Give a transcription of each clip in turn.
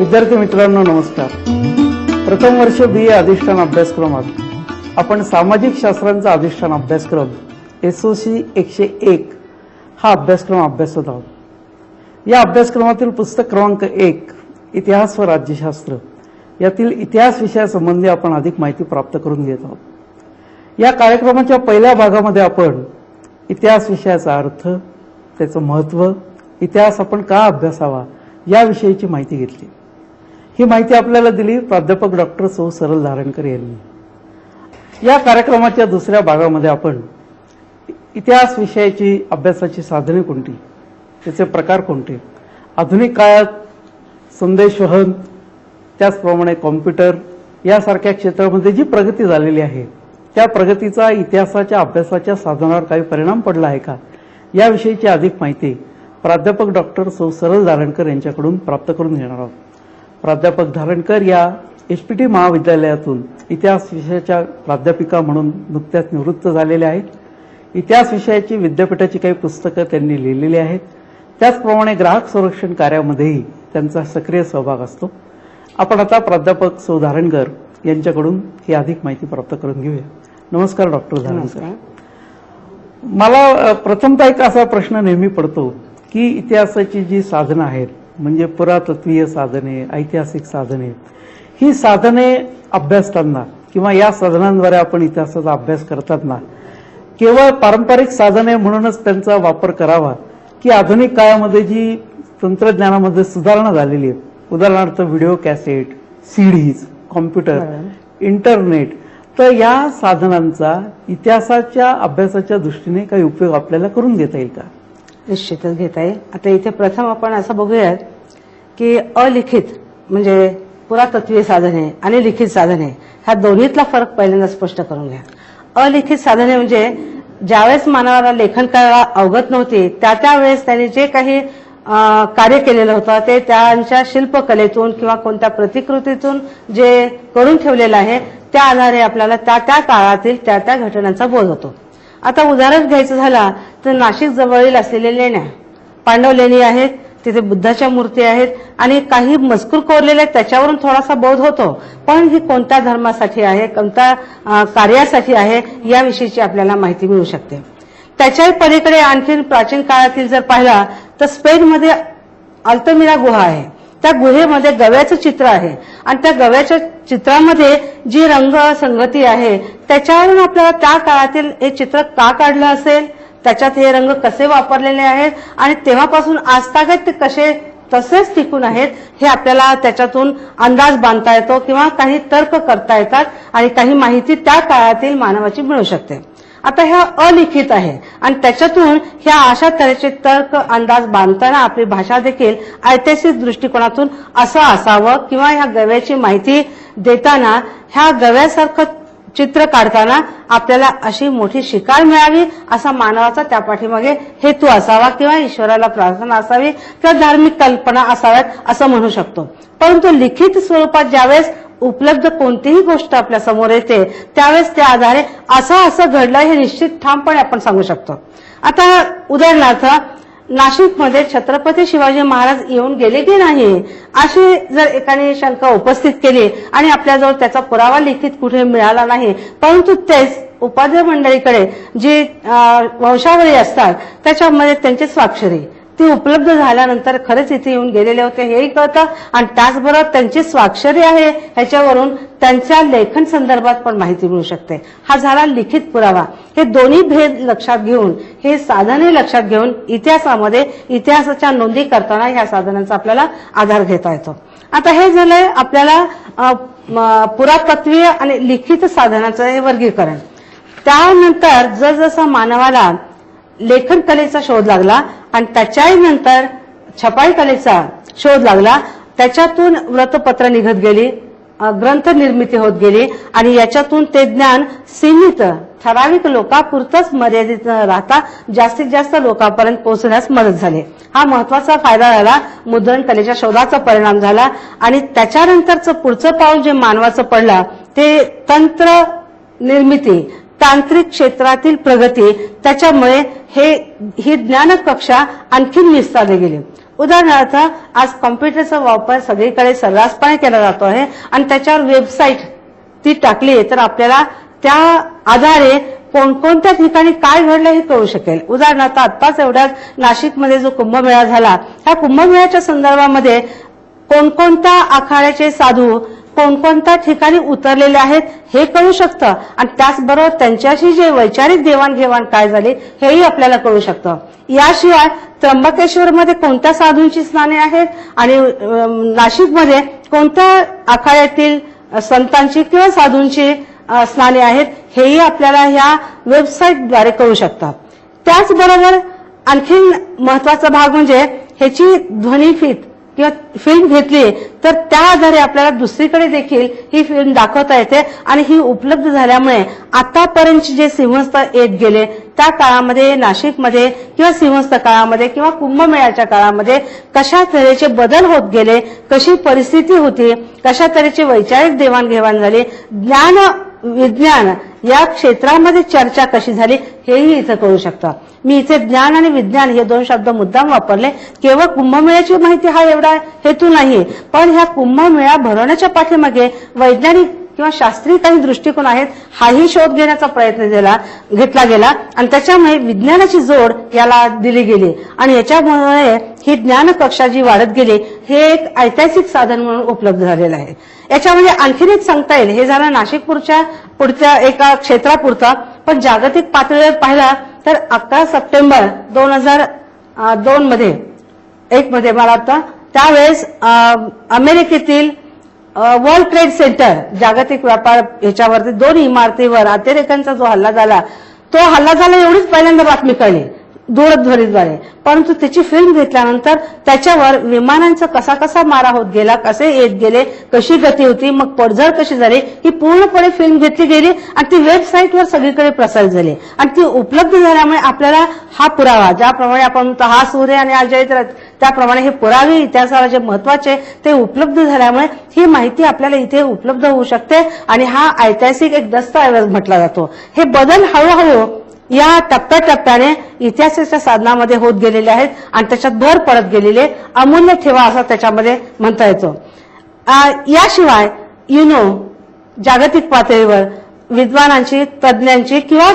विद्यार्थी मित्रांनो नमस्कार. प्रथम वर्ष बी ए अधिष्ठान अभ्यासक्रमात आपण सामाजिक शास्त्रांचा अधिष्ठान अभ्यासक्रम एसओसी एकशे एक हा अभ्यासक्रम अभ्यासत आहोत. या अभ्यासक्रमातील पुस्तक क्रमांक एक इतिहास व राज्यशास्त्र यातील इतिहास विषयासंबंधी आपण अधिक माहिती प्राप्त करून घेत आहोत. या कार्यक्रमाच्या पहिल्या भागामध्ये आपण इतिहास विषयाचा अर्थ त्याचं महत्त्व इतिहास आपण का अभ्यासावा याविषयीची माहिती घेतली. ही माहिती आपल्याला दिली प्राध्यापक डॉक्टर सौ सरल धारणकर यांनी. या कार्यक्रमाच्या दुसऱ्या भागामध्ये आपण इतिहास विषयाची अभ्यासाची साधने कोणती? त्याचे प्रकार कोणते? आधुनिक काळात संदेशवहन त्याचप्रमाणे कॉम्प्युटर यासारख्या क्षेत्रामध्ये जी प्रगती झालेली आहे त्या प्रगतीचा इतिहासाच्या अभ्यासाच्या साधनावर काही परिणाम पडला आहे का? याविषयीची अधिक माहिती प्राध्यापक डॉक्टर सौ सरल धारणकर यांच्याकडून प्राप्त करून घेणार आहोत. प्राध्यापक धारणकर या एच पी टी महाविद्यालयातून इतिहास विषयाच्या प्राध्यापिका म्हणून नुकत्याच निवृत्त झालेल्या आहेत. इतिहास विषयाची विद्यापीठाची काही पुस्तकं त्यांनी लिहिलेली आहेत. त्याचप्रमाणे ग्राहक संरक्षण कार्यामध्येही त्यांचा सक्रिय सहभाग असतो. आपण आता प्राध्यापक सौ धारणकर यांच्याकडून ही अधिक माहिती प्राप्त करून घेऊया. नमस्कार डॉक्टर धारणकर. मला प्रथमतः एक असा प्रश्न नेहमी पडतो की इतिहासाची जी साधनं आहेत म्हणजे पुरातत्वीय साधने ऐतिहासिक साधने. ही साधने अभ्यासताना किंवा या साधनांद्वारे आपण इतिहासाचा अभ्यास करताना केवळ पारंपरिक साधने म्हणूनच त्यांचा वापर करावा की आधुनिक काळामध्ये जी तंत्रज्ञानामध्ये सुधारणा झालेली आहे उदाहरणार्थ video cassette CDs computer internet तर या साधनांचा इतिहासाच्या अभ्यासाच्या दृष्टीने काही उपयोग आपल्याला करून घेता येईल का? निश्चितच घेता येईल. आता इथे प्रथम आपण असं बघूयात की अलिखित म्हणजे पुरातत्वीय साधने आणि लिखित साधने ह्या दोन्हीतला फरक पहिल्यांदा स्पष्ट करून घ्या. अलिखित साधने म्हणजे ज्यावेळेस मानवाला लेखन करायला अवगत नव्हती त्या त्यावेळेस त्यांनी जे काही कार्य केलेलं होतं ते त्यांच्या शिल्पकलेतून किंवा कोणत्या प्रतिकृतीतून जे करून ठेवलेलं आहे त्या आधारे आपल्याला त्या त्या काळातील त्या त्या घटनांचा बोध होतो. आता उदाहरण घ्यायचं झाला तर नाशिक जवळील असलेल्या लेण्या पांडव लेणी आहेत तिथे बुद्धाच्या मूर्ती आहेत आणि काही मजकूर कोरलेले आहेत त्याच्यावरून थोडासा बोध होतो. पण ही कोणत्या धर्मासाठी आहे कोणत्या कार्यासाठी आहे याविषयीची आपल्याला माहिती मिळू शकते. त्याच्याही पलीकडे आणखी प्राचीन काळातील जर पाहिला तर स्पेनमध्ये अल्तमिरा गुहा आहे. त्या गुहेमध्ये गव्याचं चित्र आहे. आणि त्या गव्याच्या चित्रामध्ये जी रंग संगती आहे त्याच्यावरून आपल्याला त्या काळातील हे चित्र का काढलं असेल? त्याच्यात हे रंग कसे वापरलेले आहेत आणि तेव्हापासून आजतागत ते कसे तसेच टिकून आहेत हे आपल्याला त्याच्यातून अंदाज बांधता येतो किंवा काही तर्क करता येतात आणि काही माहिती त्या काळातील मानवाची मिळू शकते. आता ह्या अलिखित आहे आणि त्याच्यातून ह्या अशा तऱ्हेचे तर्क अंदाज बांधताना आपली भाषा देखील ऐतिहासिक दृष्टिकोनातून असं असावं किंवा ह्या गव्याची माहिती देताना ह्या गव्यासारखं चित्र काढताना आपल्याला अशी मोठी शिकार मिळावी असा मानवाचा त्या पाठीमागे हेतू असावा किंवा ईश्वराला प्रार्थना असावी किंवा धार्मिक कल्पना असाव्यात असं म्हणू शकतो. परंतु लिखित स्वरूपात ज्यावेळेस उपलब्ध कोणतीही गोष्ट आपल्यासमोर येते त्यावेळेस त्या आधारे असं असं घडलं हे निश्चित ठामपणे आपण सांगू शकतो. आता उदाहरणार्थ नाशिकमध्ये छत्रपती शिवाजी महाराज येऊन गेले की नाही? अशी जर एकाने शंका उपस्थित केली आणि आपल्याजवळ त्याचा पुरावा लिखित कुठे मिळाला नाही परंतु तेच उपाध्याय मंडळीकडे जी वंशावळी असतात त्याच्यामध्ये त्यांची स्वाक्षरी. ती उपलब्ध झाल्यानंतर खरेच इथे येऊन गेलेले होते हेही कळतं. आणि त्याचबरोबर त्यांची स्वाक्षरी आहे ह्याच्यावरून त्यांच्या लेखन संदर्भात पण माहिती मिळू शकते. हा झाला लिखित पुरावा. हे दोन्ही भेद लक्षात घेऊन हे साधने लक्षात घेऊन इतिहासामध्ये इतिहासाच्या नोंदी करताना ह्या साधनांचा आपल्याला आधार घेता येतो. आता हे झालंय आपल्याला पुरातत्वीय आणि लिखित साधनाचं हे वर्गीकरण. त्यानंतर जसजसं मानवाला लेखन कलेचा शोध लागला आणि त्याच्याही नंतर छपाई कलेचा शोध लागला. त्याच्यातून व्रतपत्र निघत गेली ग्रंथ निर्मिती होत गेली आणि याच्यातून ते ज्ञान सीमित ठराविक लोकांपुरतच मर्यादित न राहता जास्तीत जास्त लोकांपर्यंत पोहोचण्यास मदत झाली. हा महत्त्वाचा फायदा झाला मुद्रण कलेच्या शोधाचा परिणाम झाला आणि त्याच्यानंतरचं पुढचं पाऊल जे मानवाचं पडलं ते तंत्र निर्मिती तांत्रिक क्षेत्रातील प्रगती त्याच्यामुळे हे ही ज्ञान कक्षा आणखीन विस्तारली गेली. उदाहरणार्थ आज कॉम्प्युटरचा वापर सगळीकडे सर्रासपणे केला जातो आहे आणि त्याच्यावर वेबसाईट ती टाकली तर आपल्याला त्या आधारे कोणकोणत्या ठिकाणी काय घडलं हे कळू शकेल. उदाहरणार्थ आत्ताच एवढ्याच नाशिकमध्ये जो कुंभमेळा झाला त्या कुंभमेळ्याच्या संदर्भामध्ये कोणकोणत्या आखाड्याचे साधू कोणकोणत्या ठिकाणी उतरलेले आहेत हे कळू शकतं. आणि त्याचबरोबर त्यांच्याशी जे वैचारिक देवाणघेवाण काय झाली हेही आपल्याला कळू शकतं. याशिवाय त्र्यंबकेश्वरमध्ये कोणत्या साधूंची स्नाने आहेत आणि नाशिकमध्ये कोणत्या आखाड्यातील संतांची किंवा साधूंची स्नाने आहेत हेही आपल्याला ह्या वेबसाईटद्वारे कळू शकतात त्याचबरोबर आणखीन महत्त्वाचा भाग म्हणजे ह्याची ध्वनिफीत किंवा फिल्म घेतली तर त्या आधारे आपल्याला दुसरीकडे देखील ही फिल्म दाखवता येते आणि ही उपलब्ध झाल्यामुळे आतापर्यंत जे सिंहस्थ येत गेले त्या काळामध्ये नाशिकमध्ये किंवा सिंहस्थ काळामध्ये किंवा कुंभमेळ्याच्या काळामध्ये कशा तऱ्हेचे बदल होत गेले कशी परिस्थिती होती कशा तऱ्हेची वैचारिक देवाणघेवाण झाली ज्ञान विज्ञान या क्षेत्रामध्ये चर्चा कशी झाली हेही इथं कळू शकतं. मी इथे ज्ञान आणि विज्ञान हे दोन शब्द मुद्दाम वापरले. केवळ कुंभमेळ्याची माहिती हा एवढा हेतू नाही पण ह्या कुंभमेळा भरवण्याच्या पाठीमागे वैज्ञानिक किंवा शास्त्रीय काही दृष्टिकोन आहेत हाही शोध घेण्याचा प्रयत्न घेतला गेला. आणि त्याच्यामुळे विज्ञानाची जोड याला दिली गेली. आणि याच्यामुळे ही ज्ञान कक्षा जी वाढत गेली हे एक ऐतिहासिक साधन म्हणून उपलब्ध झालेलं आहे. याच्यामध्ये आणखीन एक सांगता येईल. हे झालं नाशिकपूरच्या पुढच्या एका क्षेत्रापुरता. पण जागतिक पातळीवर पाहिला तर अकरा सप्टेंबर दोन हजार दोन मध्ये एक मध्ये मला आता त्यावेळेस अं, अमेरिकेतील वर्ल्ड ट्रेड सेंटर जागतिक व्यापार ह्याच्यावरती दोन इमारतीवर अतिरेक्यांचा जो हल्ला झाला तो हल्ला झाला एवढीच पहिल्यांदा बातमी कळली. दूरध्वनीद्वारे परंतु त्याची फिल्म घेतल्यानंतर त्याच्यावर विमानांचा कसा कसा मारा होत गेला कसे येत गेले कशी गती होती मग पडझड कशी झाली ही पूर्णपणे फिल्म घेतली गेली आणि ती वेबसाईटवर सगळीकडे प्रसारित झाली. आणि ती उपलब्ध झाल्यामुळे आपल्याला हा पुरावा ज्याप्रमाणे आपण म्हणतो हा सूर्य आणि अजय त्याप्रमाणे हे पुरावे इतिहासाला जे महत्त्वाचे ते उपलब्ध झाल्यामुळे ही माहिती आपल्याला इथे उपलब्ध होऊ शकते आणि हा ऐतिहासिक एक दस्तऐवज म्हटला जातो. हे बदल हळूहळू या टप्प्याटप्प्याने इतिहासाच्या साधनामध्ये होत गेलेले आहेत आणि त्याच्यात भर पडत गेलेले अमूल्य ठेवा असं त्याच्यामध्ये म्हणता येतो. याशिवाय याशिवाय युनो जागतिक पातळीवर विद्वानांची तज्ज्ञांची किंवा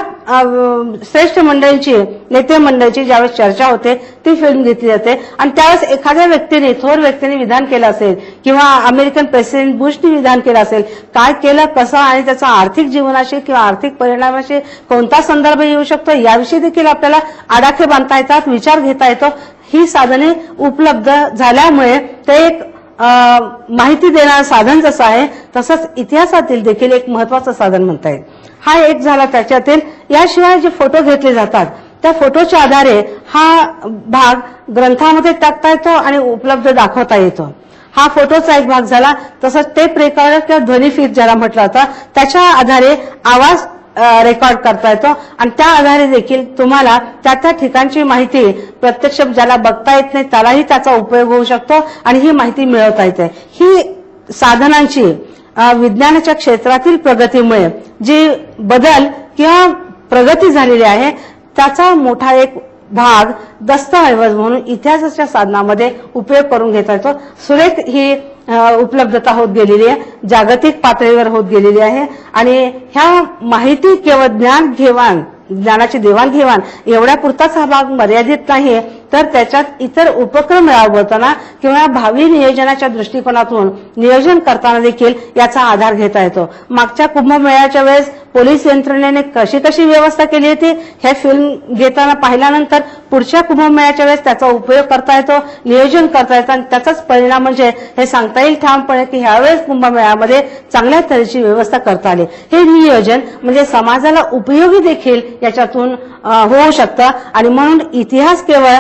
श्रेष्ठ मंडळींची नेते मंडळीची ज्यावेळेस चर्चा होते ती फिल्म घेतली जाते. आणि त्यावेळेस एखाद्या व्यक्तीने थोर व्यक्तीने विधान केलं असेल किंवा अमेरिकन प्रेसिडेंट बुशने विधान केलं असेल काय केलं कसं आणि त्याचा आर्थिक जीवनाशी किंवा आर्थिक परिणामाशी कोणता संदर्भ येऊ शकतो याविषयी देखील आपल्याला आडाखे बांधता येतात विचार घेता येतो. ही साधने उपलब्ध झाल्यामुळे ते एक माहिती देणारं साधन जसं आहे तसंच इतिहासातील देखील एक महत्वाचं साधन म्हणता येईल हा एक झाला त्याच्यातील. याशिवाय जे फोटो घेतले जातात त्या फोटोच्या आधारे हा भाग ग्रंथामध्ये टाकता येतो आणि उपलब्ध दाखवता येतो. हा फोटोचा एक भाग झाला तसंच टेप रेकॉर्डर किंवा ध्वनिफीत ज्याला म्हटलं जातं त्याच्या आधारे आवाज रेकॉर्ड करता येतो. आणि त्या आधारे देखील तुम्हाला त्या त्या ठिकाणची माहिती प्रत्यक्ष ज्याला बघता येत नाही त्यालाही त्याचा उपयोग होऊ शकतो आणि ही माहिती मिळवता येते. ही साधनांची विज्ञानाच्या क्षेत्रातील प्रगतीमुळे जी बदल किंवा प्रगती झालेली आहे त्याचा मोठा एक भाग दस्तऐवज म्हणून इतिहासाच्या साधनामध्ये उपयोग करून घेता येतो. सुरेख ही उपलब्धता होत गेलेली आहे जागतिक पातळीवर होत गेलेली आहे. आणि ह्या माहिती केवळ ज्ञान घेवाण ज्ञानाची देवाणघेवाण एवढ्या पुरताच हा भाग मर्यादित नाही तर त्याच्यात इतर उपक्रम राबवताना किंवा भावी नियोजनाच्या दृष्टिकोनातून नियोजन करताना देखील याचा आधार घेता येतो. मागच्या कुंभमेळ्याच्या वेळेस पोलीस यंत्रणेने कशी कशी व्यवस्था केली होती हे फिल्म घेताना पाहिल्यानंतर पुढच्या कुंभमेळ्याच्या वेळेस त्याचा उपयोग करता येतो नियोजन करता येतं आणि त्याचाच परिणाम म्हणजे हे सांगता येईल ठामपणे की ह्यावेळेस कुंभमेळ्यामध्ये चांगल्या तऱ्हेची व्यवस्था करता आली. हे नियोजन म्हणजे समाजाला उपयोगी देखील याच्यातून होऊ शकतं. आणि म्हणून इतिहास केवळ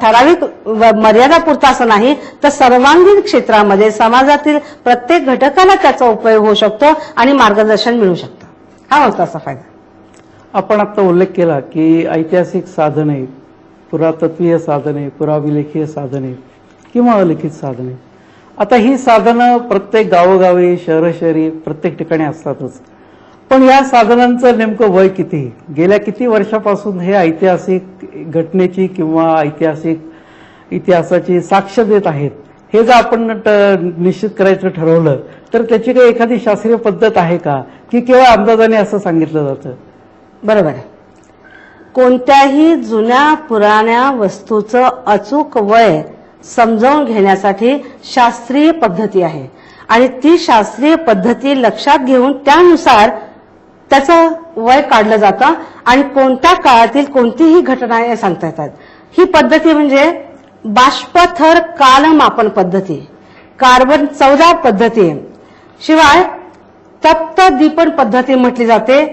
ठराविक व- मर्यादापुरता असं नाही तर सर्वांगीण क्षेत्रामध्ये समाजातील प्रत्येक घटकाला त्याचा उपयोग होऊ शकतो आणि मार्गदर्शन मिळू शकतं. हा होता असा फायदा. आपण आता उल्लेख केला की ऐतिहासिक साधने पुरातत्वीय साधने पुराविलेखीय साधने किंवा अलिखित साधने. आता ही साधनं प्रत्येक गावोगावी शहर शहरी प्रत्येक ठिकाणी असतातच. पण या साधनांचं नेमकं वय किती? गेल्या किती वर्षापासून हे ऐतिहासिक घटनेची किंवा ऐतिहासिक इतिहासाची साक्ष देत आहेत? हे जर आपण निश्चित करायचं ठरवलं तर त्याची काही एखादी शास्त्रीय पद्धत आहे का? की केवळ अंदाजाने असं सांगितलं जातं? बरोबर आहे. कोणत्याही जुन्या पुराण्या वस्तूचं अचूक वय समजावून घेण्यासाठी शास्त्रीय पद्धती आहे. आणि ती शास्त्रीय पद्धती लक्षात घेऊन त्यानुसार त्याचं वय काढलं जातं आणि कोणत्या काळातील कोणतीही घटना सांगता येतात. ही पद्धती म्हणजे बाष्पथर कालमापन पद्धती कार्बन चौदा पद्धती. शिवाय तप्त दीपन पद्धती म्हटली जाते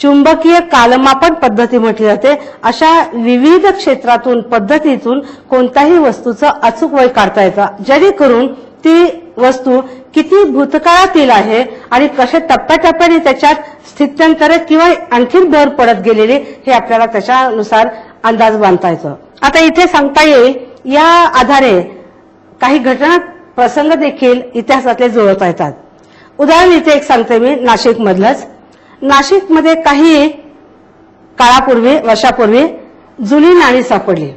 चुंबकीय कालमापन पद्धती म्हटली जाते. अशा विविध क्षेत्रातून पद्धतीतून कोणत्याही वस्तूचं अचूक वय काढता येतं. जेणेकरून ती वस्तू किती भूतकाळातील आहे आणि कशा टप्प्याटप्प्याने त्याच्यात स्थित्यंतर किंवा आणखी भर पडत गेलेली हे आपल्याला त्याच्यानुसार अंदाज बांधता येतो. आता इथे सांगता येईल या आधारे काही घटना प्रसंग देखील इतिहासातले जुळवता येतात. उदाहरण इथे एक सांगते मी नाशिक मधलंच नाशिकमध्ये काही काळापूर्वी वर्षापूर्वी जुनी नाणी सापडली.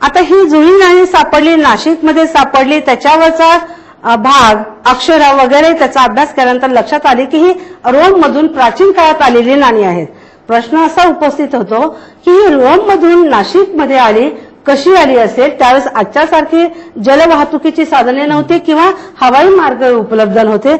आता ही जुनी नाणी सापडली नाशिकमध्ये सापडली त्याच्यावरचा भाग अक्षर वगैरे त्याचा अभ्यास केल्यानंतर लक्षात आले की ही रोम मधून प्राचीन काळात आलेली नाणी आहेत. प्रश्न असा उपस्थित होतो की ही रोम मधून नाशिकमध्ये आली कशी आली असेल त्यावेळेस आजच्यासारखी जलवाहतुकीची साधने नव्हती किंवा हवाई मार्ग उपलब्ध नव्हते.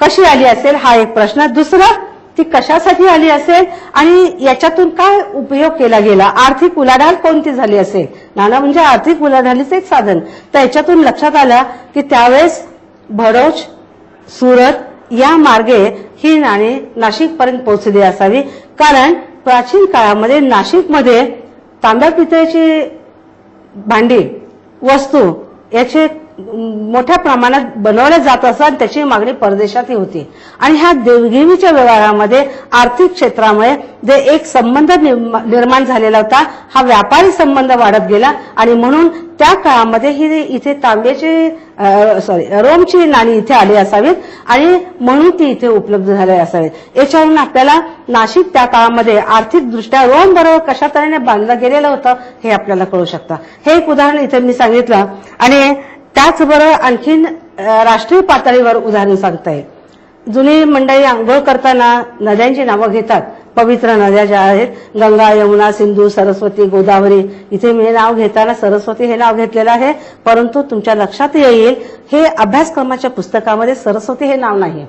कशी आली असेल हा एक प्रश्न. दुसरा ती कशासाठी आली असेल आणि याच्यातून काय उपयोग केला गेला? आर्थिक उलाढाल कोणती झाली असेल? नाना म्हणजे आर्थिक उलाढालीचं एक साधन. तर याच्यातून लक्षात आलं की त्यावेळेस भरोच सुरत या मार्गे ही नाणी नाशिकपर्यंत पोहोचली असावी. कारण प्राचीन काळामध्ये नाशिकमध्ये तांब्या पितळेची भांडी वस्तू याचे मोठ्या प्रमाणात बनवल्या जात असतात त्याची मागणी परदेशातही होती. आणि ह्या देवघेवीच्या व्यवहारामध्ये आर्थिक क्षेत्रामुळे जे एक संबंध निर्माण झालेला होता हा व्यापारी संबंध वाढत गेला आणि म्हणून त्या काळामध्ये ही इथे तांब्याची सॉरी रोमची नाणी इथे आली असावीत आणि म्हणून ती इथे उपलब्ध झाली असावीत. याच्यावरून आपल्याला नाशिक त्या काळामध्ये आर्थिकदृष्ट्या रोम बरोबर कशा तऱ्हेने बांधलं गेलेलं होतं हे आपल्याला कळू शकतं. हे एक उदाहरण इथे मी सांगितलं आणि त्याचबरोबर आणखीन राष्ट्रीय पातळीवर उदाहरण सांगता येईल जुनी मंडळी आंघोळ करताना नद्यांची नावं घेतात. पवित्र नद्या ज्या आहेत गंगा यमुना सिंधू सरस्वती गोदावरी इथे मी हे नाव घेताना सरस्वती हे नाव घेतलेलं आहे. परंतु तुमच्या लक्षात येईल हे अभ्यासक्रमाच्या पुस्तकामध्ये सरस्वती हे नाव नाही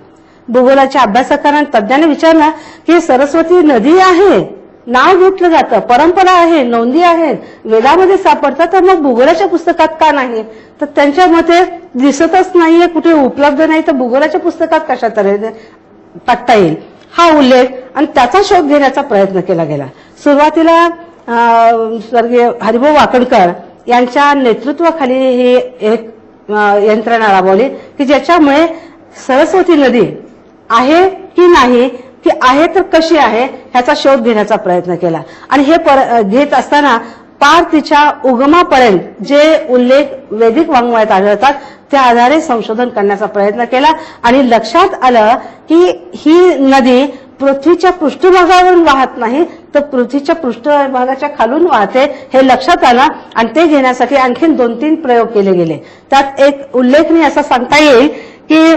भूगोलाच्या अभ्यासकांना तज्ज्ञांनी विचारलं की सरस्वती नदी आहे नाव घेतलं जातं परंपरा आहे नोंदी आहेत वेदामध्ये सापडतात तर मग भूगोलाच्या पुस्तकात का नाही? तर त्यांच्या मते दिसतच नाहीये कुठे उपलब्ध नाही तर भूगोलाच्या पुस्तकात कशा तऱ्हे टाकता येईल. हा उल्लेख आणि त्याचा शोध घेण्याचा प्रयत्न केला गेला. सुरुवातीला स्वर्गीय हरिभाऊ वाकडकर यांच्या नेतृत्वाखाली ही एक यंत्रणा राबवली की ज्याच्यामुळे सरस्वती नदी आहे की नाही की आहे तर कशी आहे ह्याचा शोध घेण्याचा प्रयत्न केला. आणि हे पर- घेत असताना पार तिच्या उगमापर्यंत जे उल्लेख वैदिक वाङ्मयात आढळतात त्या आधारे संशोधन करण्याचा प्रयत्न केला आणि लक्षात आलं की ही नदी पृथ्वीच्या पृष्ठभागावरून वाहत नाही तर पृथ्वीच्या पृष्ठभागाच्या खालून वाहते हे लक्षात आलं आणि ते घेण्यासाठी आणखीन दोन तीन प्रयोग केले गेले. त्यात एक उल्लेखनीय असं सांगता येईल की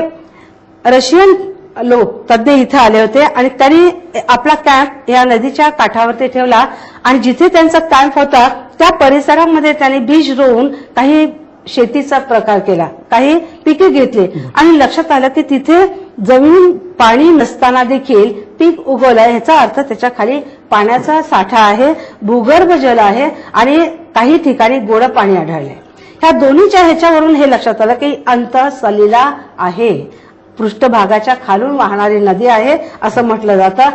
रशियन लोक तज्ज्ञ इथे आले होते आणि त्यांनी आपला कॅम्प या नदीच्या काठावरती ठेवला आणि जिथे त्यांचा कॅम्प होता त्या परिसरामध्ये त्यांनी बीज रोवून काही शेतीचा प्रकार केला. काही पिके घेतली. आणि लक्षात आलं की तिथे जमीन पाणी नसताना देखील पीक उगवलं ह्याचा अर्थ त्याच्याखाली पाण्याचा साठा आहे भूगर्भ जल आहे आणि काही ठिकाणी गोड पाणी आढळले ह्या दोन्हीच्या ह्याच्यावरून हे लक्षात आलं की अंत सलिला आहे. पृष्ठभागाच्या खालून वाहणारी नदी आहे असं म्हटलं जातं.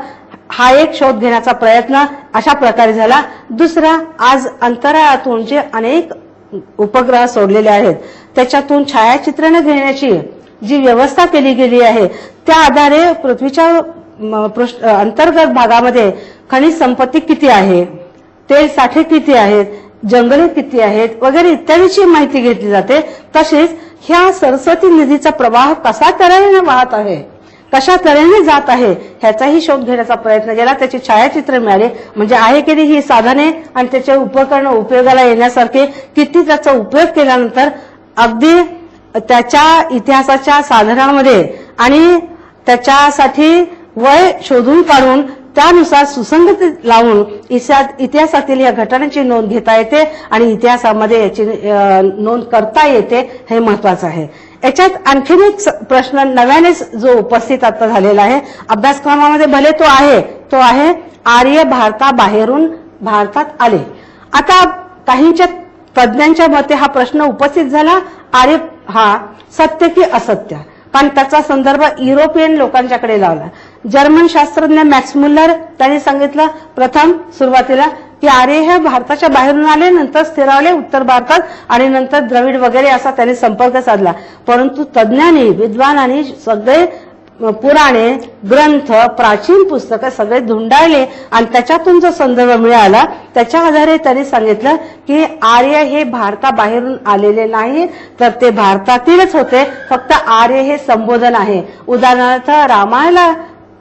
हा एक शोध घेण्याचा प्रयत्न अशा प्रकारे झाला. दुसरा आज अंतराळातून जे अनेक उपग्रह सोडलेले आहेत. त्याच्यातून छायाचित्रण घेण्याची जी व्यवस्था केली गेली आहे त्या आधारे पृथ्वीच्या म, पृष्ठ अंतर्गत भागामध्ये खनिज संपत्ती किती आहे तेल साठे किती आहेत जंगले किती आहेत वगैरे इत्यादीची माहिती घेतली जाते. तसेच ह्या सरस्वती नदीचा प्रवाह कसा तऱ्हेने वाहत आहे कशा तऱ्हेने जात आहे ह्याचाही शोध घेण्याचा प्रयत्न केला. त्याची छायाचित्र मिळाले. म्हणजे आहे की नाही ही साधने आणि त्याचे उपकरण उपयोगाला येण्यासारखे किती त्याचा उपयोग केल्यानंतर अगदी त्याच्या इतिहासाच्या साधनांमध्ये आणि त्याच्यासाठी वय शोधून काढून त्यानुसार सुसंगत लावून इतिहासातील या घटनांची नोंद घेता येते आणि इतिहासामध्ये याची नोंद करता येते हे महत्वाचं आहे. याच्यात आणखीन एक प्रश्न नव्यानेच जो उपस्थित आता झालेला आहे अभ्यासक्रमामध्ये भले तो आहे तो आहे आर्य भारताबाहेरून भारतात आले. आता काहींच्या तज्ज्ञांच्या मते हा प्रश्न उपस्थित झाला आर्य हा सत्य की असत्य? कारण त्याचा संदर्भ युरोपियन लोकांच्याकडे लावला. जर्मन शास्त्रज्ञ मॅक्स मुल्लर त्यांनी सांगितलं प्रथम सुरुवातीला की आर्य हे भारताच्या बाहेरून आले नंतर स्थिरावले उत्तर भारतात आणि नंतर द्रविड वगैरे असा त्यांनी संपर्क साधला. परंतु तज्ज्ञांनी विद्वानांनी सगळे पुराणे ग्रंथ प्राचीन पुस्तकं सगळे धुंडाळले आणि त्याच्यातून जो संदर्भ मिळाला त्याच्या आधारे त्यांनी सांगितलं की आर्य हे भारताबाहेरून आलेले नाही तर ते भारतातीलच होते. फक्त आर्य हे संबोधन आहे. उदाहरणार्थ रामायला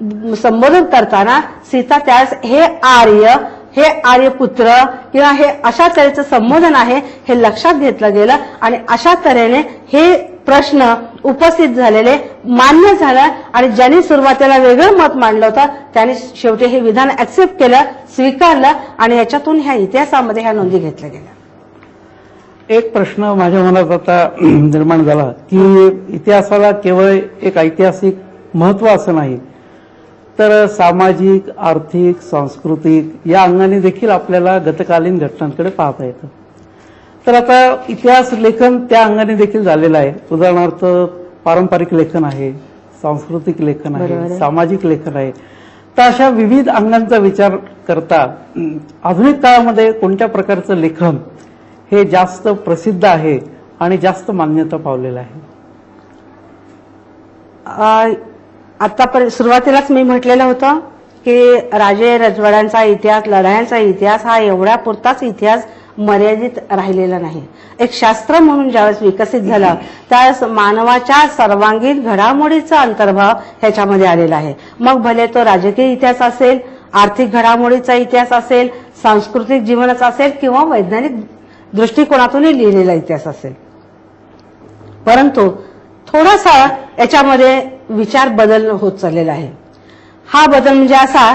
संबोधन करताना सीता त्यास हे आर्य हे आर्यपुत्र किंवा हे अशा तऱ्हेचं संबोधन आहे हे लक्षात घेतलं गेलं आणि अशा तऱ्हेने हे प्रश्न उपस्थित झालेले मान्य झालं आणि ज्यांनी सुरुवातीला वेगळं मत मांडलं होतं त्यांनी शेवटी हे विधान ऍक्सेप्ट केलं स्वीकारलं आणि याच्यातून ह्या इतिहासामध्ये ह्या नोंदी घेतल्या गेल्या. एक प्रश्न माझ्या मनात आता निर्माण झाला की इतिहासाला केवळ एक ऐतिहासिक महत्त्व असं नाही तर सामाजिक आर्थिक सांस्कृतिक या अंगाने देखील आपल्याला गतकालीन घटनांकडे पाहता येतं. तर आता इतिहास लेखन त्या अंगाने देखील झालेलं आहे. उदाहरणार्थ पारंपरिक लेखन आहे सांस्कृतिक लेखन आहे. सामाजिक लेखन आहे. तर अशा विविध अंगांचा विचार करता आधुनिक काळामध्ये कोणत्या प्रकारचं लेखन हे जास्त प्रसिद्ध आहे आणि जास्त मान्यता पावलेलं आहे? आतापर्यंत सुरुवातीलाच मी म्हटलेलं होतं की राजे रजवाड्यांचा इतिहास लढायांचा इतिहास हा एवढ्या पुरताच इतिहास मर्यादित राहिलेला नाही. एक शास्त्र म्हणून ज्यावेळेस विकसित झालं त्यावेळेस मानवाच्या सर्वांगीण घडामोडीचा अंतर्भाव ह्याच्यामध्ये आलेला आहे. मग भले तो राजकीय इतिहास असेल आर्थिक घडामोडीचा इतिहास असेल सांस्कृतिक जीवनाचा असेल किंवा वैज्ञानिक दृष्टिकोनातूनही लिहिलेला इतिहास असेल. परंतु थोडासा याच्यामध्ये विचार बदल होत चाललेला आहे. हा बदल म्हणजे असा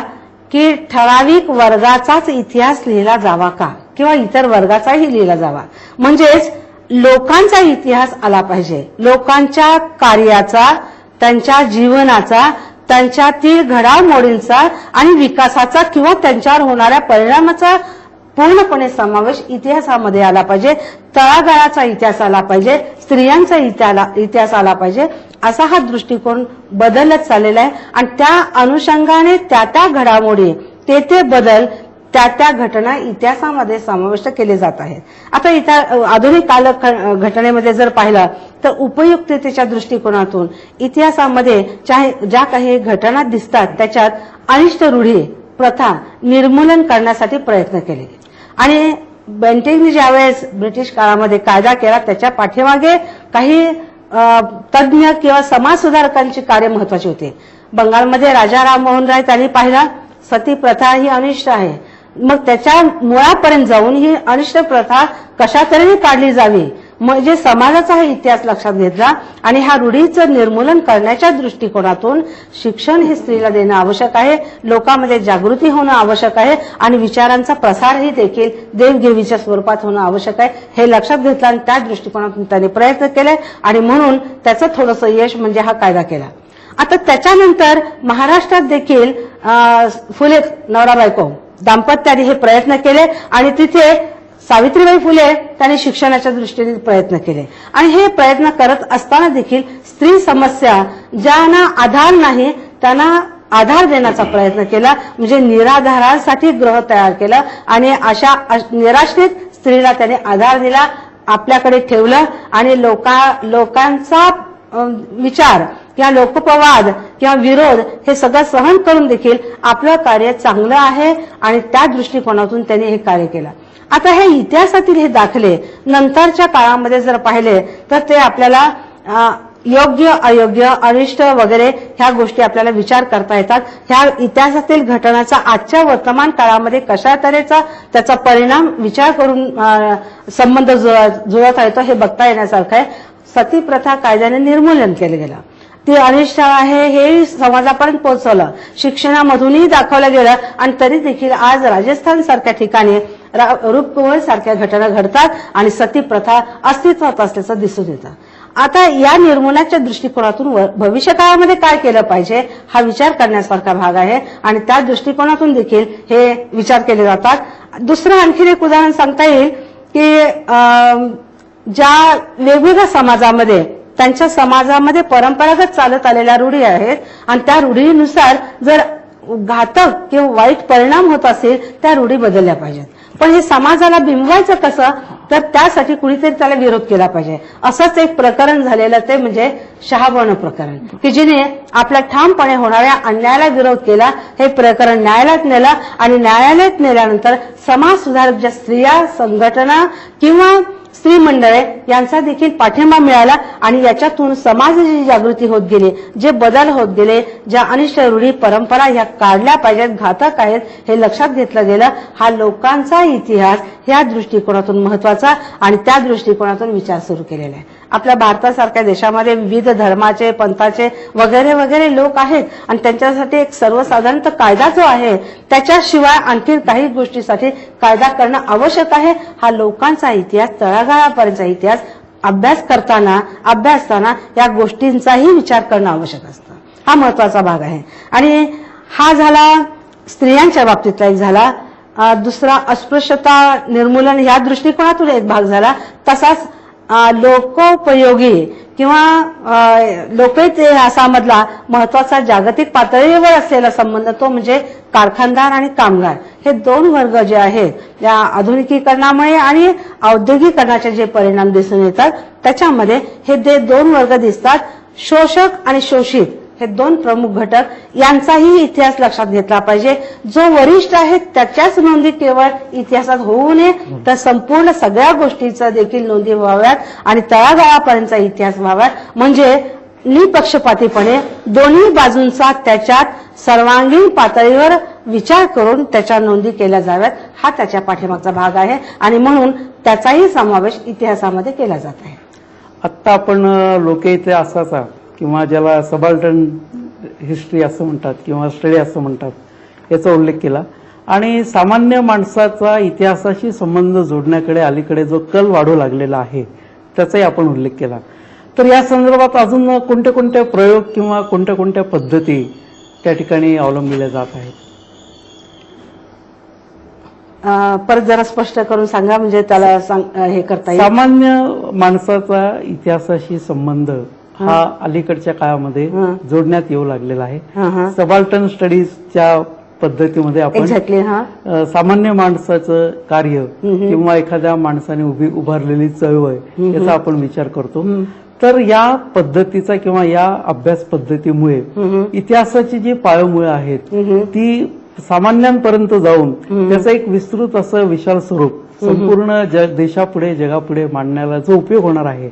की ठराविक वर्गाचाच इतिहास लिहिला जावा का? किंवा इतर वर्गाचाही लिहिला जावा. म्हणजेच लोकांचा इतिहास आला पाहिजे. लोकांच्या कार्याचा त्यांच्या जीवनाचा त्यांच्यातील घडामोडींचा आणि विकासाचा किंवा त्यांच्यावर होणाऱ्या परिणामाचा पूर्णपणे समावेश इतिहासामध्ये आला पाहिजे तळागाळाचा इतिहास आला पाहिजे स्त्रियांचा इतिहास आला पाहिजे असा हा दृष्टिकोन बदलत चाललेला आहे. आणि त्या अनुषंगाने त्या त्या घडामोडी ते ते बदल त्या त्या घटना इतिहासामध्ये समाविष्ट केले जात आहेत. आता इतर आधुनिक काल घटनेमध्ये जर पाहिलं तर उपयुक्ततेच्या दृष्टिकोनातून इतिहासामध्ये ज्या काही घटना दिसतात त्याच्यात अनिष्ट रूढी प्रथा निर्मूलन करण्यासाठी प्रयत्न केले आणि बेंटिंगने ज्यावेळेस ब्रिटिश काळामध्ये कायदा केला त्याच्या पाठीमागे काही तज्ज्ञ किंवा समाज सुधारकांची कार्य महत्वाची होती. बंगालमध्ये राजा राममोहन राय त्यांनी पाहिला सती प्रथा ही अनिष्ट आहे. मग त्याच्या मुळापर्यंत जाऊन ही अनिष्ट प्रथा कशा तऱ्हेने काढली जावी म्हणजे समाजाचा हा इतिहास लक्षात घेतला. आणि ह्या रूढीचं निर्मूलन करण्याच्या दृष्टिकोनातून शिक्षण हे स्त्रीला देणं आवश्यक आहे. लोकांमध्ये जागृती होणं आवश्यक आहे. आणि विचारांचा प्रसारही देखील देवघेवीच्या स्वरूपात होणं आवश्यक आहे. हे लक्षात घेतलं आणि त्या दृष्टिकोनातून त्यांनी प्रयत्न केले. आणि म्हणून त्याचं थोडंसं यश म्हणजे हा कायदा केला. आता त्याच्यानंतर महाराष्ट्रात देखील अं, फुले नवरा बायको दाम्पत्याने हे प्रयत्न केले. आणि तिथे सावित्रीबाई फुले त्यांनी शिक्षणाच्या दृष्टीने प्रयत्न केले. आणि हे प्रयत्न करत असताना देखील स्त्री समस्या ज्यांना आधार नाही त्यांना आधार देण्याचा प्रयत्न केला. म्हणजे निराधारासाठी ग्रह तयार केलं आणि अशा निराश्रित स्त्रीला त्याने आधार दिला आपल्याकडे ठेवलं आणि लोका लोकांचा विचार किंवा लोकपवाद किंवा विरोध हे सगळं सहन करून देखील आपलं कार्य चांगलं आहे आणि त्या दृष्टिकोनातून त्यांनी हे कार्य केलं. आता हे इतिहासातील हे दाखले नंतरच्या काळामध्ये जर पाहिले तर ते आपल्याला योग्य अयोग्य अनिष्ट वगैरे ह्या गोष्टी आपल्याला विचार करता येतात. ह्या इतिहासातील घटनाचा आजच्या वर्तमान काळामध्ये कशा तऱ्हेचा त्याचा परिणाम विचार करून संबंध जुळ- जुळवता येतो हे बघता येण्यासारखं आहे. सती प्रथा कायद्याने निर्मूलन केलं गेलं. ती अनिष्ट आहे हे समाजापर्यंत पोहोचवलं. शिक्षणामधूनही दाखवलं गेलं आणि तरी देखील आज राजस्थान सारख्या ठिकाणी रा- रूपकुंवर सारख्या घटना घडतात आणि सती प्रथा अस्तित्वात असल्याचं दिसून येतं. आता या निर्मूलनाच्या दृष्टिकोनातून व- भविष्य काळामध्ये काय केलं पाहिजे हा विचार करण्यासारखा भाग आहे आणि त्या दृष्टिकोनातून देखील हे विचार केले जातात. दुसरं आणखीन एक उदाहरण सांगता येईल की ज्या वेगवेगळ्या समाजामध्ये त्यांच्या समाजामध्ये परंपरागत चालत आलेल्या रूढी आहेत आणि त्या रूढीनुसार जर घातक किंवा वाईट परिणाम होत असेल त्या रूढी बदलल्या पाहिजेत. पण हे समाजाला भिमवायचं कसं? तर त्यासाठी कुणीतरी त्याला विरोध केला पाहिजे. असंच एक प्रकरण झालेलं ते म्हणजे शहाबण प्रकरण. की जिने आपल्या ठामपणे होणाऱ्या अन्यायाला विरोध केला हे प्रकरण न्यायालयात नेलं आणि न्यायालयात नेल्यानंतर समाज सुधारक ज्या स्त्रिया संघटना किंवा स्त्री मंडळे यांचा देखील पाठिंबा मिळाला आणि याच्यातून समाजाची जागृती होत गेली जे बदल होत गेले ज्या अनिष्ट रूढी परंपरा ह्या काढल्या पाहिजेत घातक आहेत हे लक्षात घेतलं गेलं. हा लोकांचा इतिहास या दृष्टिकोनातून महत्त्वाचा आणि त्या दृष्टिकोनातून विचार सुरू केलेला आहे. आपल्या भारतासारख्या देशामध्ये विविध धर्माचे पंथाचे वगैरे वगैरे लोक आहेत आणि त्यांच्यासाठी एक सर्वसाधारणतः कायदा जो आहे त्याच्याशिवाय आणखी काही गोष्टीसाठी कायदा करणं आवश्यक आहे. हा लोकांचा इतिहास तळागाळापर्यंतचा इतिहास अभ्यास करताना अभ्यासताना या गोष्टींचाही विचार करणं आवश्यक असतं. हा महत्त्वाचा भाग आहे. आणि हा झाला स्त्रियांच्या बाबतीतला एक झाला. दुसरा अस्पृश्यता निर्मूलन या दृष्टिकोनातून एक भाग झाला. तसाच लोकोपयोगी किंवा अं, लोकइतिहासामधला महत्त्वाचा जागतिक पातळीवर असलेला संबंध तो म्हणजे कारखानदार आणि कामगार. हे दोन वर्ग जे आहेत या आधुनिकीकरणामुळे आणि औद्योगिकरणाचे जे परिणाम दिसून येतात त्याच्यामध्ये हे जे दोन वर्ग दिसतात. शोषक आणि शोषित. हे दोन प्रमुख घटक यांचाही इतिहास लक्षात घेतला पाहिजे. जो वरिष्ठ आहे त्याच्याच नोंदी केवळ इतिहासात होऊ नये तर संपूर्ण सगळ्या गोष्टीचा देखील नोंदी व्हाव्यात आणि तळागाळापर्यंतचा इतिहास व्हावा. म्हणजे निपक्षपातीपणे दोन्ही बाजूंचा त्याच्यात सर्वांगीण पातळीवर विचार करून त्याच्या नोंदी केल्या जाव्यात. हा त्याच्या पाठीमागचा भाग आहे आणि म्हणून त्याचाही समावेश इतिहासामध्ये केला जात आहे. आत्ता आपण अ, लोकइतिहासाचा किंवा ज्याला सबाल्टन हिस्ट्री असं म्हणतात किंवा स्टडी असं म्हणतात याचा उल्लेख केला. आणि सामान्य माणसाचा इतिहासाशी संबंध जोडण्याकडे अलीकडे जो कल वाढू लागलेला आहे त्याचाही आपण उल्लेख केला. तर या संदर्भात अजून कोणत्या कोणत्या प्रयोग किंवा कोणत्या कोणत्या पद्धती त्या ठिकाणी अवलंबिल्या जात आहेत? परत जरा स्पष्ट करून सांगा म्हणजे त्याला सांग- हे करता सामान्य माणसाचा इतिहासाशी संबंध हा अलीकडच्या काळामध्ये. जोडण्यात येऊ लागलेला आहे सबाल्टन स्टडीजच्या पद्धतीमध्ये आपण सामान्य माणसाचं कार्य. किंवा एखाद्या माणसाने उभी उभारलेली चळवळ. याचा आपण विचार करतो. तर या पद्धतीचा किंवा या अभ्यास पद्धतीमुळे. इतिहासाची जी पाळमुळं आहेत. ती सामान्यांपर्यंत जाऊन. त्याचं एक विस्तृत असं विशाल स्वरूप संपूर्ण जग देशापुढे जगापुढे मांडण्याला जो उपयोग होणार आहे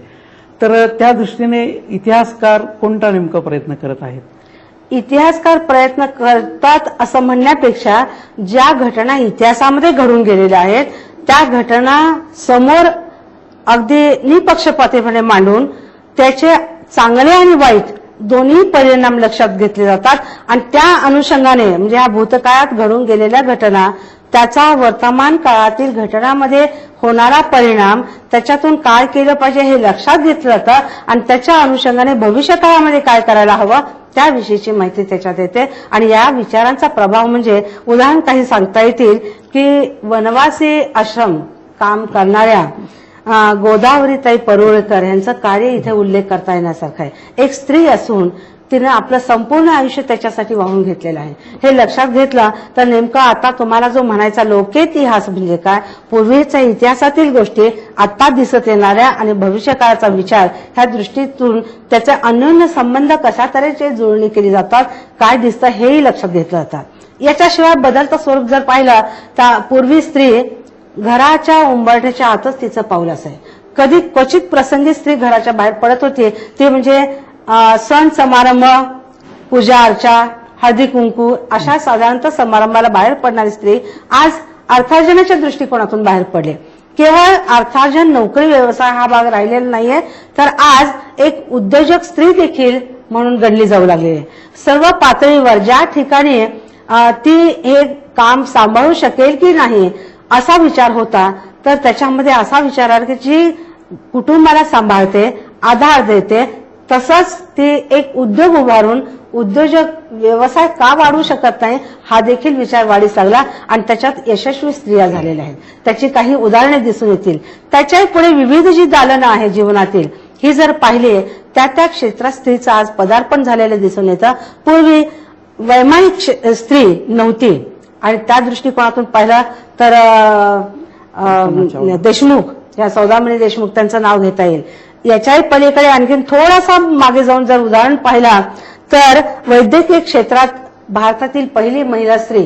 तर त्या दृष्टीने इतिहासकार कोणता नेमका प्रयत्न करत आहेत? इतिहासकार प्रयत्न करतात असं म्हणण्यापेक्षा ज्या घटना इतिहासामध्ये घडून गेलेल्या आहेत त्या घटना समोर अगदी निपक्षपातीपणे मांडून त्याचे चांगले आणि वाईट दोन्ही परिणाम लक्षात घेतले जातात. आणि त्या अनुषंगाने म्हणजे ह्या भूतकाळात घडून गेलेल्या घटना त्याचा वर्तमान काळातील घटनामध्ये होणारा परिणाम त्याच्यातून काय केलं पाहिजे हे लक्षात घेतलं जातं. आणि त्याच्या अनुषंगाने भविष्य काळामध्ये काय करायला हवं त्याविषयीची माहिती त्याच्यात येते. आणि या विचारांचा प्रभाव म्हणजे उदाहरण काही सांगता येतील की वनवासी आश्रम काम करणाऱ्या गोदावरीताई परुळेकर यांचं कार्य इथे उल्लेख करता येण्यासारखं आहे. एक स्त्री असून तिनं आपलं संपूर्ण आयुष्य त्याच्यासाठी वाहून घेतलेलं आहे. हे लक्षात घेतलं तर नेमकं आता तुम्हाला जो म्हणायचा लोकेतिहास म्हणजे काय पूर्वीच्या इतिहासातील गोष्टी आता दिसत येणाऱ्या आणि भविष्यकाळाचा विचार ह्या दृष्टीतून त्याचे अन्योन्य संबंध कशा तऱ्हेचे जुळणी केली जातात काय दिसतं हेही लक्षात घेतलं जातं. याच्याशिवाय बदलतं स्वरूप जर पाहिलं तर पूर्वी स्त्री घराच्या उंबरठ्याच्या आतच तिचं पाऊल असे कधी क्वचित प्रसंगी स्त्री घराच्या बाहेर पडत होती ते म्हणजे सण समारंभ पूजा अर्चा हळदी कुंकू अशा साधारणतः समारंभाला बाहेर पडणारी स्त्री आज अर्थार्जनाच्या दृष्टिकोनातून बाहेर पडले. केवळ अर्थार्जन नोकरी व्यवसाय हा भाग राहिलेला नाहीये तर आज एक उद्योजक स्त्री देखील म्हणून गणली जाऊ लागली. आहे सर्व पातळीवर ज्या ठिकाणी ती हे काम सांभाळू शकेल की नाही असा विचार होता तर त्याच्यामध्ये असा विचार आला की जी कुटुंबाला सांभाळते आधार देते तसंच ती एक उद्योग उभारून उद्योजक व्यवसाय का वाढू शकत नाही हा देखील विचार वाढीस लागला आणि त्याच्यात यशस्वी स्त्रिया झालेल्या आहेत. त्याची काही उदाहरणे दिसून येतील. त्याच्या पुढे विविध जी दालनं आहे जीवनातील ही जर पाहिली त्या त्या क्षेत्रात स्त्रीचं आज पदार्पण झालेलं दिसून येतं. पूर्वी वैमानिक स्त्री नव्हती. आणि त्या दृष्टिकोनातून पाहिलं तर देशमुख. या सौदामिनी देशमुख त्यांचं नाव घेता येईल. याच्याही पलीकडे आणखीन थोडासा मागे जाऊन जर उदाहरण पाहिला तर वैद्यकीय क्षेत्रात भारतातील पहिली महिला स्त्री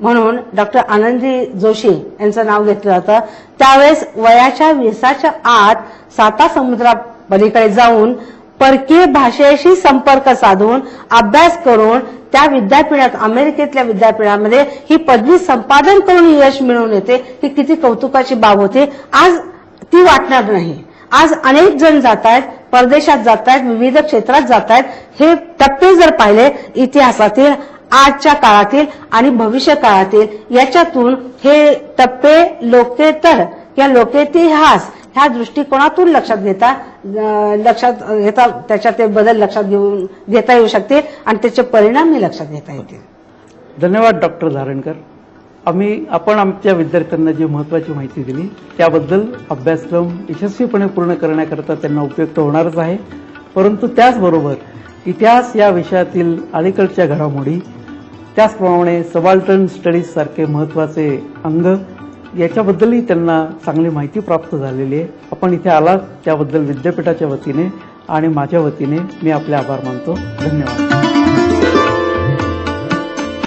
म्हणून डॉक्टर आनंदी जोशी यांचं नाव घेतलं जातं. त्यावेळेस वयाच्या विसाच्या आत साता समुद्रा पलीकडे जाऊन परकीय भाषेशी संपर्क साधून अभ्यास करून त्या विद्यापीठात अमेरिकेतल्या विद्यापीठामध्ये ही पदवी संपादन करून यश मिळवून येते ही किती कौतुकाची बाब होती. आज ती वाटणार नाही. आज अनेक जण जात आहेत परदेशात जात आहेत विविध क्षेत्रात जात आहेत हे टप्पे जर पाहिले इतिहासातील आजच्या काळातील आणि भविष्य काळातील याच्यातून हे टप्पे लोकेतर या लोकेतिहास ह्या दृष्टिकोनातून लक्षात घेता लक्षात घेता त्याच्यात ते बदल लक्षात घेऊन घेता येऊ शकते आणि त्याचे परिणामही लक्षात घेता येतील. धन्यवाद डॉक्टर धारणकर. आम्ही आपण आमच्या विद्यार्थ्यांना जी महत्वाची माहिती दिली त्याबद्दल अभ्यासक्रम यशस्वीपणे पूर्ण करण्याकरता त्यांना उपयुक्त होणारच आहे. परंतु त्याचबरोबर इतिहास या विषयातील अलीकडच्या घडामोडी त्याचप्रमाणे सबाल्टर्न स्टडीज सारखे महत्त्वाचे अंग याच्याबद्दलही त्यांना चांगली माहिती प्राप्त झालेली आहे. आपण इथे आलात त्याबद्दल विद्यापीठाच्या वतीने आणि माझ्या वतीने मी आपले आभार मानतो. धन्यवाद.